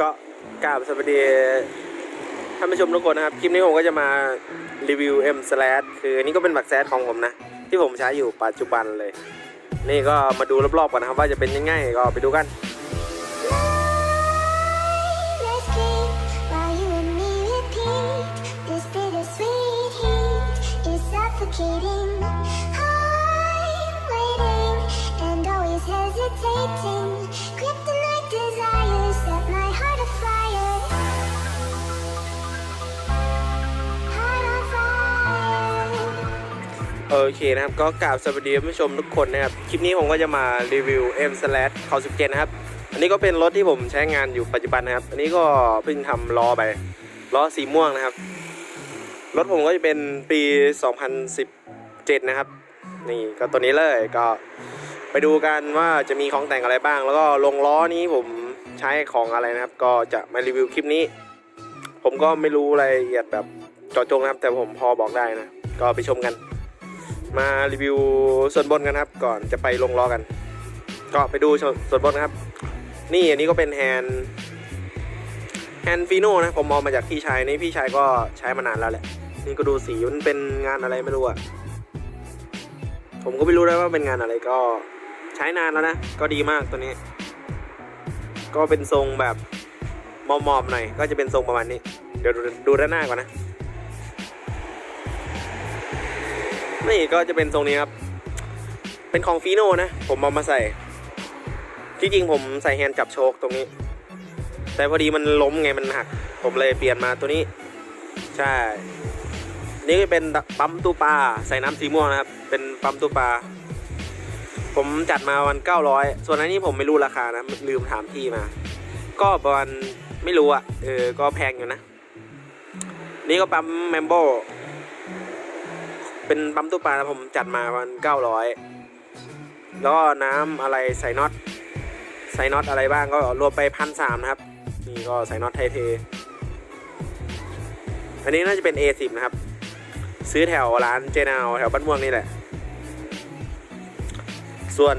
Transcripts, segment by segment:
ก็กราบสวัสดีท่านผู้ชมทุกคนนะครับ คลิปนี้ผมก็จะมารีวิว M slash คืออันนี้ก็เป็นบักแซดของผมนะ ที่ผมใช้อยู่ปัจจุบันเลย นี่ก็มาดูรอบๆกันนะครับ ว่าจะเป็นยังไงก็ไปดูกัน Let's keep โอเคนะครับ ก็กราบสวัสดีผู้ชมทุกคนนะครับ คลิปนี้ผมก็จะมารีวิว M slash คอ17นะครับ อันนี้ก็เป็นรถที่ผมใช้งานอยู่ปัจจุบันนะครับ อันนี้ก็เพิ่งทำล้อไป ล้อสีม่วงนะครับ รถผมก็จะเป็นปี 2017 นะครับ นี่ก็ตัวนี้เลยก็ไปดูกันว่าจะมีของแต่งอะไรบ้าง แล้วก็ลงล้อนี้ผมใช้ของอะไรนะครับ ก็จะมารีวิวคลิปนี้ ผมก็ไม่รู้รายละเอียดแบบเจาะจงนะครับ แต่ผมพอบอกได้นะ ก็ไปชมกัน มารีวิวส่วนบนกันครับ ก่อนจะไปลงล้อกัน ก็ไปดูส่วนบนนะครับ นี่อันนี้ก็เป็นแฮนด์แฮนด์ฟีโน่นะผมเอามาจากพี่ชายนี่พี่ชายก็ใช้มานานแล้วแหละ นี่ก็ดูสีมันเป็นงานอะไรไม่รู้อะผมก็ไม่รู้นะว่าเป็นงานอะไรก็ใช้นานแล้วนะ ก็ดีมากตัวนี้ ก็เป็นทรงแบบมอบๆหน่อยก็จะเป็นทรงประมาณนี้ เดี๋ยวดูด้านหน้าก่อนนะ นี่ก็จะเป็นทรงนี้ครับ เป็นของฟีโน่นะ ผมเอามาใส่ ที่จริงผมใส่แฮนด์จับโชคตรงนี้ แต่พอดีมันล้มไงมันหัก ผมเลยเปลี่ยนมาตัวนี้ ใช่ นี่ก็เป็นปั๊มตู้ปลาใส่น้ำสีม่วงนะครับ เป็นปั๊มตู้ปลา ผมจัดมาวันเก้าร้อยส่วนอันนี้ผมไม่รู้ราคานะ ลืมถามพี่มา ก็ประมาณไม่รู้อะเออ ก็แพงอยู่นะ นี่ก็ปั๊มแมมโบ เป็นปั๊มตู้ปลานะผมจัดมาประมาณเก้าร้อยแล้วก็น้ำอะไรใส่น็อตใส่น็อตอะไรบ้างก็รวมไปพันสามนะครับ นี่ก็ใส่น็อตไทเท อันนี้น่าจะเป็น A10 นะครับ ซื้อแถวร้านเจนาวแถวบ้านม่วงนี่แหละ ส่วน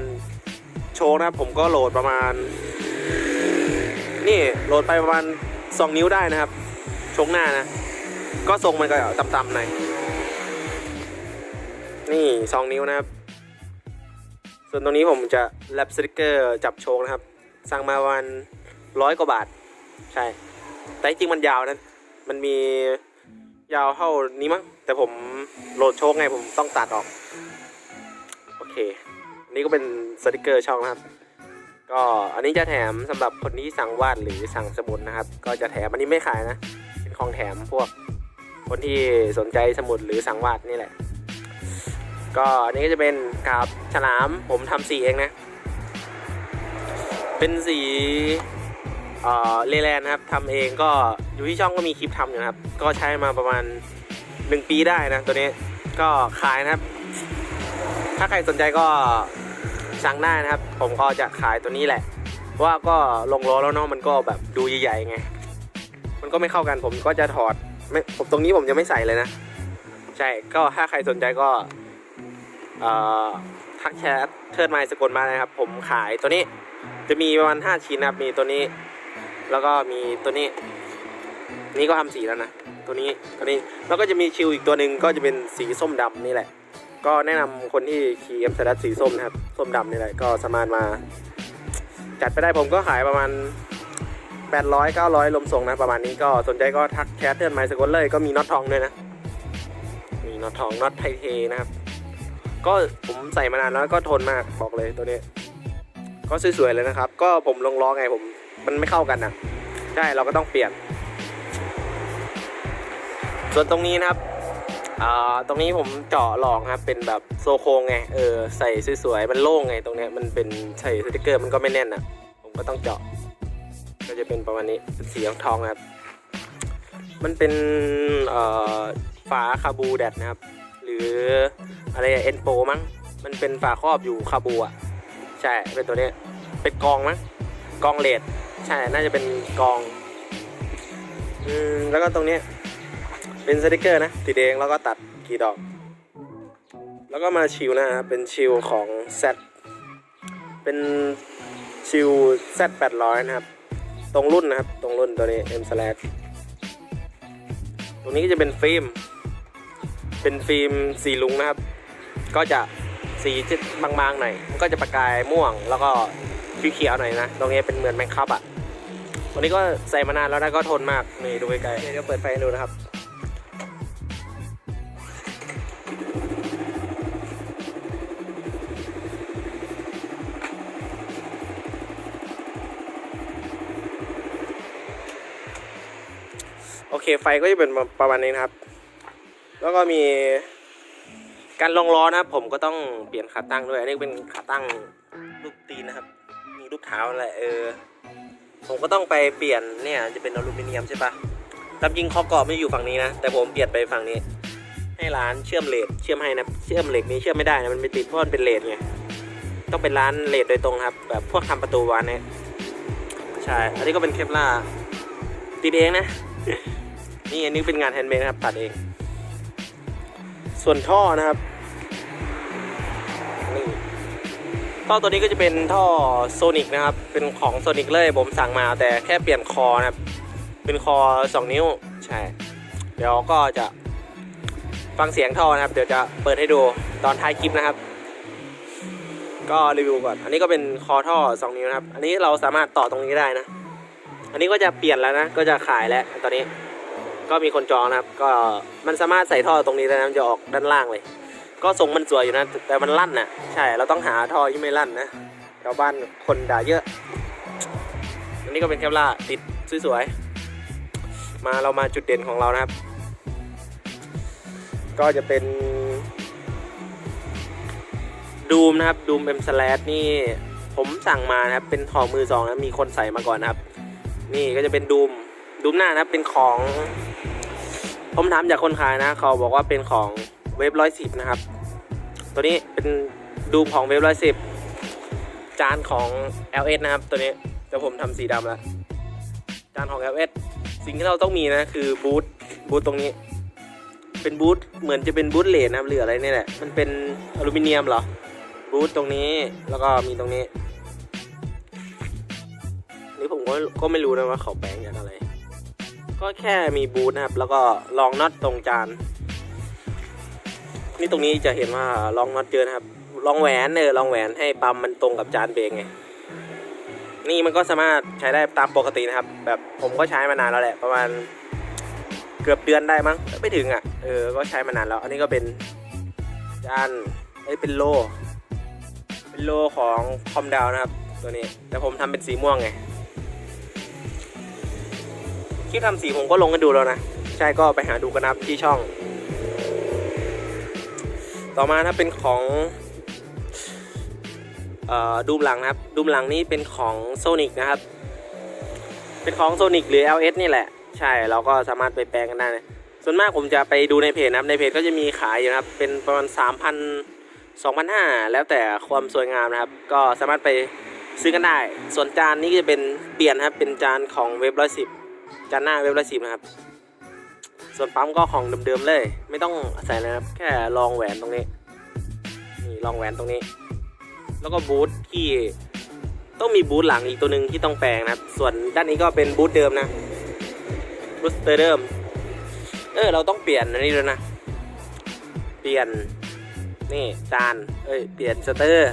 โชว์นะครับผมก็โหลดประมาณ นี่โหลดไปประมาณ 2 นิ้วได้นะครับ ชงหน้านะ ก็ทรงมันก็ต่ำๆหน่อย นี่ 2 นิ้วนะครับ ส่วนตรงนี้ผมจะแลบสติกเกอร์จับโชคนะครับ สั่งมาวันร้อยกว่าบาท ใช่ แต่จริงมันยาวนะมันมียาวเท่านี้มั้ง แต่ผมโหลดโชคไงผมต้องตัดออก โอเคอันนี้ก็เป็นสติกเกอร์ช่องนะครับ ก็อันนี้จะแถมสำหรับคนที่สั่งวาดหรือสั่งสมุดนะครับ ก็จะแถมอันนี้ไม่ขายนะ เป็นของแถมพวกคนที่สนใจสมุดหรือสั่งวาดนี่แหละ ก็อันนี้ก็จะเป็นกาบฉลามผมทำสีเองนะ เป็นสีเอ่อเลแลนครับทำเองก็อยู่ที่ช่องก็มีคลิปทำอยู่นะครับ ก็ใช้มาประมาณ 1 ปีได้นะตัวนี้ก็ขายนะครับ ถ้าใครสนใจก็สั่งได้นะครับ ผมก็จะขายตัวนี้แหละ เพราะว่าก็ลงล้อแล้วเนาะมันก็แบบดูใหญ่ๆไง มันก็ไม่เข้ากันผมก็จะถอดไม่ผมตรงนี้ผมจะไม่ใส่เลยนะ ใช่ ก็ถ้าใครสนใจก็ ทักแชทเทิร์นไมล์สกลมาเลยครับ ผมขายตัวนี้จะมีประมาณ5ชิ้นนะครับ มีตัวนี้ แล้วก็มีตัวนี้ นี่ก็ทำสีแล้วนะ ตัวนี้ตัวนี้แล้วก็จะมีชิวอีกตัวหนึ่งก็จะเป็นสีส้มดำนี่แหละ ก็แนะนำคนที่ขี่เอ็มสดัสีส้มนะครับ ส้มดำนี่แหละก็สามารถมา จัดไปได้ผมก็ขายประมาณ800 900 ลมส่งนะประมาณนี้ก็สนใจก็ทักแชทเทิร์นไมล์สกลเลยก็มีน็อตทองด้วยนะ มีน็อตทองน็อตไทเทนะครับ ก็ผมใส่มานานแล้วก็ทนมากบอกเลยตัวนี้ ก็สวยๆเลยนะครับ ก็ผมลงล้อไงผมมันไม่เข้ากันนะใช่เราก็ต้องเปลี่ยน ส่วนตรงนี้นะครับตรงนี้ผมเจาะหลองครับเป็นแบบโซโคงไงเออใส่สวยๆมันโล่งไงตรงเนี้ยมันเป็นใส่สติกเกอร์มันก็ไม่แน่นอะ ผมก็ต้องเจาะ ก็จะเป็นประมาณนี้เป็นสีทองๆนะครับ มันเป็นฝาคาบูแดดนะครับ รืออะไรเอ็นโปมั้งมันเป็นฝาครอบอยู่คาบูอะใช่เป็นตัวนี้เป็นกองมั้งกองเลดใช่น่าจะเป็นกองอืมแล้วก็ตรงนี้เป็นสติกเกอร์นะติดเองแล้วก็ตัดกี่ดอก แล้วก็มาชิลนะครับเป็นชิลของ Z เป็นชิล Z 800นะครับ ตรงรุ่นนะครับ ตรงรุ่นตัวนี้ M slash ตรงนี้ก็จะเป็นฟิล์ม เป็นฟิล์มสีลุงนะครับ ก็จะสีจะบางๆหน่อยมันก็จะประกายม่วงแล้วก็เขียวๆหน่อยนะ ตรงนี้เป็นเหมือนแมงคับอะตัวนี้ก็ใส่มานานแล้วนะก็ทนมากนี่ดูใกลๆเดี๋ยวเปิดไฟให้ดูนะครับโอเคไฟก็จะเป็นประมาณนี้นะครับ แล้วก็มีการลงล้อนะครับ ผมก็ต้องเปลี่ยนขาตั้งด้วย อันนี้เป็นขาตั้งรูปตีนนะครับ มีรูปเท้าแหละเออ ผมก็ต้องไปเปลี่ยนเนี่ย จะเป็นอลูมิเนียมใช่ปะตามจริงคอกรอบไม่อยู่ฝั่งนี้นะ แต่ผมเปลี่ยนไปฝั่งนี้ ให้ร้านเชื่อมเลดเชื่อมให้นะ เชื่อมเหล็กนี้เชื่อมไม่ได้นะ มันไม่ติดเพราะมันเป็นเลดไง ต้องเป็นร้านเลดโดยตรงครับ แบบพวกทำประตูวานเนี่ย ใช่ อันนี้ก็เป็นเคปล่าติดเองนะ นี่อันนี้เป็นงานแฮนด์เมดนะครับตัดเอง ส่วนท่อนะครับนี่ท่อตัวนี้ก็จะเป็นท่อโซนิกนะครับ เป็นของโซนิกเลยผมสั่งมาแต่แค่เปลี่ยนคอนะครับ เป็นคอ 2 นิ้ว ใช่ เดี๋ยวก็จะฟังเสียงท่อนะครับ เดี๋ยวจะเปิดให้ดูตอนท้ายคลิปนะครับ ก็รีวิวก่อน อันนี้ก็เป็นคอท่อ 2 นิ้วนะครับ อันนี้เราสามารถต่อตรงนี้ได้นะ อันนี้ก็จะเปลี่ยนแล้วนะ ก็จะขายแล้วตอนนี้ ก็มีคนจองนะครับ ก็มันสามารถใส่ท่อตรงนี้ได้นะมันจะออกด้านล่างเลย ก็ทรงมันสวยอยู่นะ แต่มันลั่นน่ะใช่เราต้องหาท่อที่ไม่ลั่นนะชาวบ้านคนด่าเยอะอันนี้ก็เป็นแคปล่าติดสวยๆมาเรามาจุดเด่นของเรานะครับ ก็จะเป็นดูมนะครับดูมเอ็มสแลนี่ผมสั่งมานะครับ เป็นของมือสองนะมีคนใส่มาก่อนนะครับ นี่ก็จะเป็นดูมดูมหน้านะครับเป็นของ ผมถามจากคนขายนะ เขาบอกว่าเป็นของเวฟร้อยสิบนะครับ ตัวนี้เป็นดูของเวฟร้อยสิบจานของ LS นะครับ ตัวนี้แต่ผมทำสีดำแล้ว จานของ LS สิ่งที่เราต้องมีนะคือบูทบูทตรงนี้ เป็นบูทเหมือนจะเป็นบูทเลนนะครับหรืออะไรนี่แหละ มันเป็นอลูมิเนียมเหรอ บูทตรงนี้แล้วก็มีตรงนี้ นี่ผมก็ก็ไม่รู้นะว่าเขาแปลงจากอะไร ก็แค่มีบูทนะครับ แล้วก็ลองน็อตตรงจาน นี่ตรงนี้จะเห็นว่าลองน็อตเจอนะครับลองแหวนเออลองแหวนให้ปั๊มมันตรงกับจานเบรกไงนี่มันก็สามารถใช้ได้ตามปกตินะครับ แบบผมก็ใช้มานานแล้วแหละประมาณเกือบเดือนได้มั้งไม่ถึงอะเออก็ใช้มานานแล้ว อันนี้ก็เป็นจานเอ้ยเป็นโล เป็นโลของคอมดาวนะครับ ตัวนี้แต่ผมทำเป็นสีม่วงไง คลิปทำสีผมก็ลงกันดูแล้วนะ ใช่ก็ไปหาดูกันนะครับที่ช่อง ต่อมาถ้าเป็นของออดูมหลังนะครับดูมหลังนี่เป็นของโซนิกนะครับ เป็นของโซนิกหรือ LS นี่แหละ ใช่เราก็สามารถไปแปลงกันได้นะส่วนมากผมจะไปดูในเพจนะครับ ในเพจก็จะมีขายอยู่นะครับ เป็นประมาณ 3,000 2,500 แล้วแต่ความสวยงามนะครับ ก็สามารถไปซื้อกันได้ ส่วนจานนี้จะเป็นเปลี่ยนนะครับ เป็นจานของเว็บร้อยสิบ จานหน้าเว็บร้อยสิบนะครับ ส่วนปั๊มก็ของเดิมๆเลย ไม่ต้องใส่นะครับ แค่รองแหวนตรงนี้นี่รองแหวนตรงนี้ แล้วก็บูทที่ต้องมีบูทหลังอีกตัวหนึ่งที่ต้องแปลงนะครับ ส่วนด้านนี้ก็เป็นบูทเดิมนะบูสเตอร์เดิมเออเราต้องเปลี่ยนอันนี้ด้วยนะ เปลี่ยนนี่จานเอ้ยเปลี่ยนสเตอร์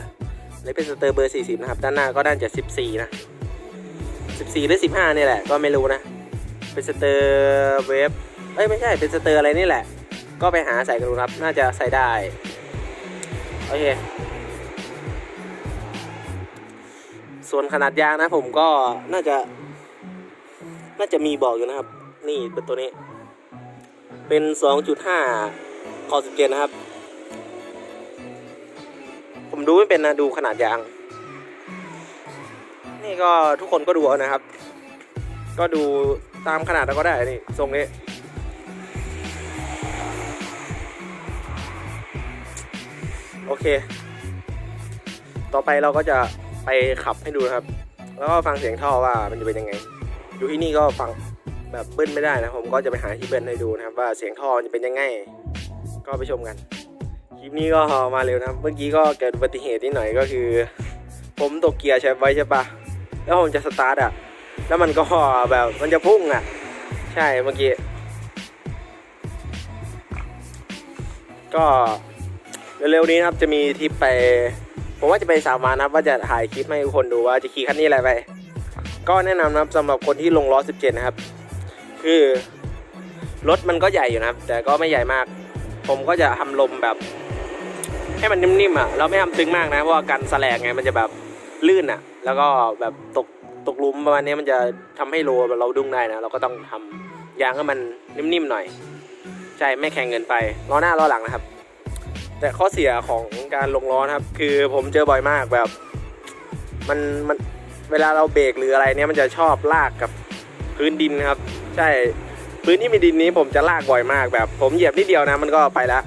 นี่เป็นสเตอร์เบอร์40นะครับ ด้านหน้าก็น่านจะ14นะ14 หรือ 15นี่แหละก็ไม่รู้นะ เป็นสเตอร์เวฟเอ้ยไม่ใช่เป็นสเตอร์อะไรนี่แหละ ก็ไปหาใส่กันดูครับน่าจะใส่ได้โอเคส่วนขนาดยางนะผมก็น่าจะ น่าจะมีบอกอยู่นะครับ นี่เป็นตัวนี้ เป็น 2.5คอ17นะครับ ผมดูไม่เป็นนะดูขนาดยาง นี่ก็ทุกคนก็ดูเอานะครับ ก็ดู ตามขนาดแล้วก็ได้นี่ทรงนี้โอเค ต่อไปเราก็จะไปขับให้ดูนะครับ แล้วก็ฟังเสียงท่อว่ามันจะเป็นยังไง อยู่ที่นี่ก็ฟังแบบเบิ้ลไม่ได้นะผมก็จะไปหาที่เบิ้ลให้ดูนะครับ ว่าเสียงท่อมันจะเป็นยังไง ก็ไปชมกัน คลิปนี้ก็มาเร็วนะครับ เมื่อกี้ก็เกิดอุบัติเหตุนิดหน่อยก็คือ ผมตกเกียร์ใช้ไว้ใช่ปะแล้วผมจะสตาร์ทอะ แล้วมันก็แบบมันจะพุ่งอะ ใช่เมื่อกี้ ก็เร็วๆนี้นะครับจะมีทริปไป ผมว่าจะไปสามวันะครับว่าจะถ่ายคลิปให้ทุกคนดูว่าจะขี่คันนี้อะไรไป ก็แนะนำนะครับสำหรับคนที่ลงล้อ 17 นะครับ คือรถมันก็ใหญ่อยู่นะครับ แต่ก็ไม่ใหญ่มาก ผมก็จะทำลมแบบ ให้มันนิ่มๆอะเราไม่ทำตึงมากนะเพราะว่ากันแสลกไงมันจะแบบลื่นอะ แล้วก็แบบตกตกลุมประมาณนี้มันจะทำให้โลเราดุ้งได้นะ เราก็ต้องทำยางให้มันนิ่มๆหน่อย ใช่ไม่แข็งเกินไปล้อหน้าล้อหลังนะครับ แต่ข้อเสียของการลงล้อนะครับ คือผมเจอบ่อยมากแบบ มันมันเวลาเราเบรกหรืออะไรเนี่ยมันจะชอบลากกับพื้นดินนะครับ ใช่พื้นที่มีดินนี้ผมจะลากบ่อยมากแบบ ผมเหยียบนิดเดียวนะ มันก็ไปแล้ว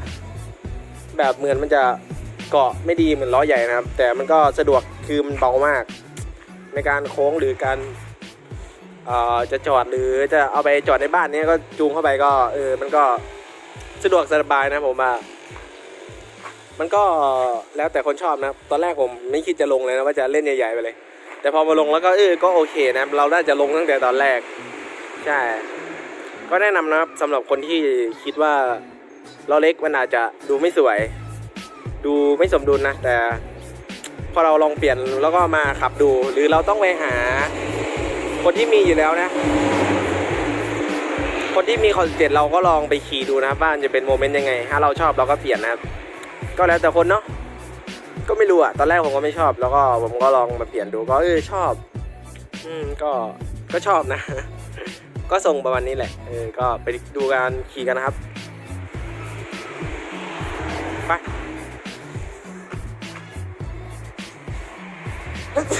แบบเหมือนมันจะเกาะไม่ดีเหมือนล้อใหญ่นะครับ แต่มันก็สะดวกคือมันเบามาก ในการโค้งหรือการเอ่อจะจอดหรือจะเอาไปจอดในบ้านเนี้ยก็จูงเข้าไปก็เออมันก็สะดวกสบายนะผมว่ามันก็แล้วแต่คนชอบนะตอนแรกผมไม่คิดจะลงเลยนะว่าจะเล่นใหญ่ๆไปเลย แต่พอมาลงแล้วก็เออก็โอเคนะเราน่าจะลงตั้งแต่ตอนแรก ใช่ ก็แนะนำนะครับสำหรับคนที่คิดว่าล้อเล็กมันอาจจะดูไม่สวย ดูไม่สมดุลนะแต่ พอเราลองเปลี่ยนแล้วก็มาขับดู หรือเราต้องไปหา คนที่มีอยู่แล้วนะ คนที่มีคอนเซ็ปต์เราก็ลองไปขี่ดูนะครับว่านจะเป็นโมเมนต์ยังไง ถ้าเราชอบเราก็เปลี่ยนนะครับก็แล้วแต่คนเนาะก็ไม่รู้อะตอนแรกผมก็ไม่ชอบ แล้วก็ผมก็ลองมาเปลี่ยนดูก็เออชอบ อืมก็ก็ชอบนะ ก็ทรงประมาณนี้แหละเออก็ไปดูการขี่กันนะครับไป ก็โซ